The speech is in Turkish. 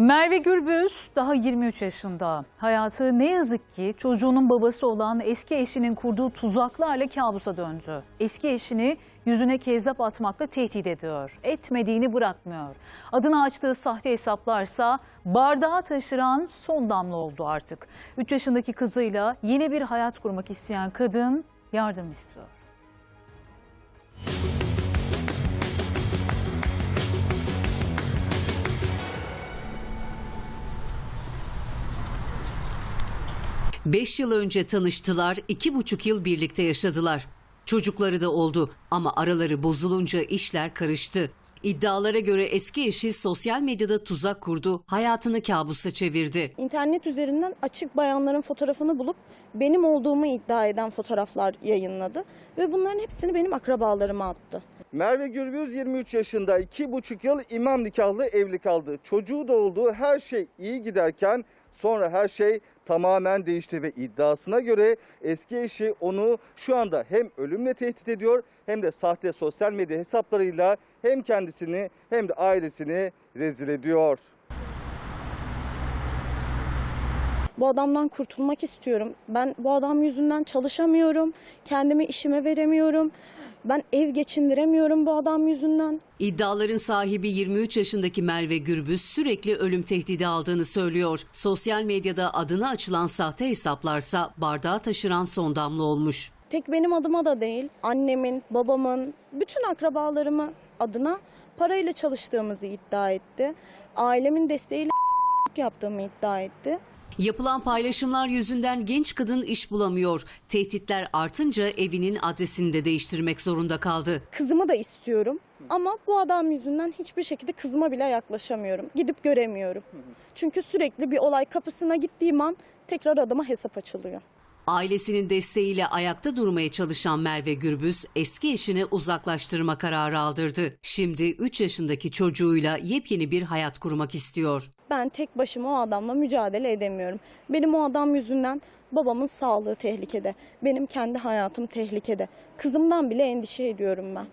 Merve Gürbüz daha 23 yaşında. Hayatı ne yazık ki çocuğunun babası olan eski eşinin kurduğu tuzaklarla kabusa döndü. Eski eşini yüzüne kezzap atmakla tehdit ediyor. Etmediğini bırakmıyor. Adına açtığı sahte hesaplarsa bardağa taşıran son damla oldu artık. 3 yaşındaki kızıyla yeni bir hayat kurmak isteyen kadın yardım istiyor. Beş yıl önce tanıştılar, iki buçuk yıl birlikte yaşadılar. Çocukları da oldu ama araları bozulunca işler karıştı. İddialara göre eski eşi sosyal medyada tuzak kurdu, hayatını kabusa çevirdi. İnternet üzerinden açık bayanların fotoğrafını bulup benim olduğumu iddia eden fotoğraflar yayınladı ve bunların hepsini benim akrabalarıma attı. Merve Gürbüz 23 yaşında 2,5 yıl imam nikahlı evli kaldı. Çocuğu da oldu her şey iyi giderken sonra her şey tamamen değişti ve iddiasına göre eski eşi onu şu anda hem ölümle tehdit ediyor hem de sahte sosyal medya hesaplarıyla hem kendisini hem de ailesini rezil ediyor. Bu adamdan kurtulmak istiyorum. Ben bu adam yüzünden çalışamıyorum. Kendimi işime veremiyorum. Ben ev geçindiremiyorum bu adam yüzünden. İddiaların sahibi 23 yaşındaki Merve Gürbüz sürekli ölüm tehdidi aldığını söylüyor. Sosyal medyada adına açılan sahte hesaplarsa bardağı taşıran son damla olmuş. Tek benim adıma da değil, annemin, babamın, bütün akrabalarımı adına parayla çalıştığımızı iddia etti. Ailemin desteğiyle yaptığımı iddia etti. Yapılan paylaşımlar yüzünden genç kadın iş bulamıyor. Tehditler artınca evinin adresini de değiştirmek zorunda kaldı. Kızımı da istiyorum ama bu adam yüzünden hiçbir şekilde kızıma bile yaklaşamıyorum. Gidip göremiyorum. Çünkü sürekli bir olay kapısına gittiğim an tekrar adıma hesap açılıyor. Ailesinin desteğiyle ayakta durmaya çalışan Merve Gürbüz eski eşini uzaklaştırma kararı aldırdı. Şimdi 3 yaşındaki çocuğuyla yepyeni bir hayat kurmak istiyor. Ben tek başıma o adamla mücadele edemiyorum. Benim o adam yüzünden babamın sağlığı tehlikede. Benim kendi hayatım tehlikede. Kızımdan bile endişe ediyorum ben.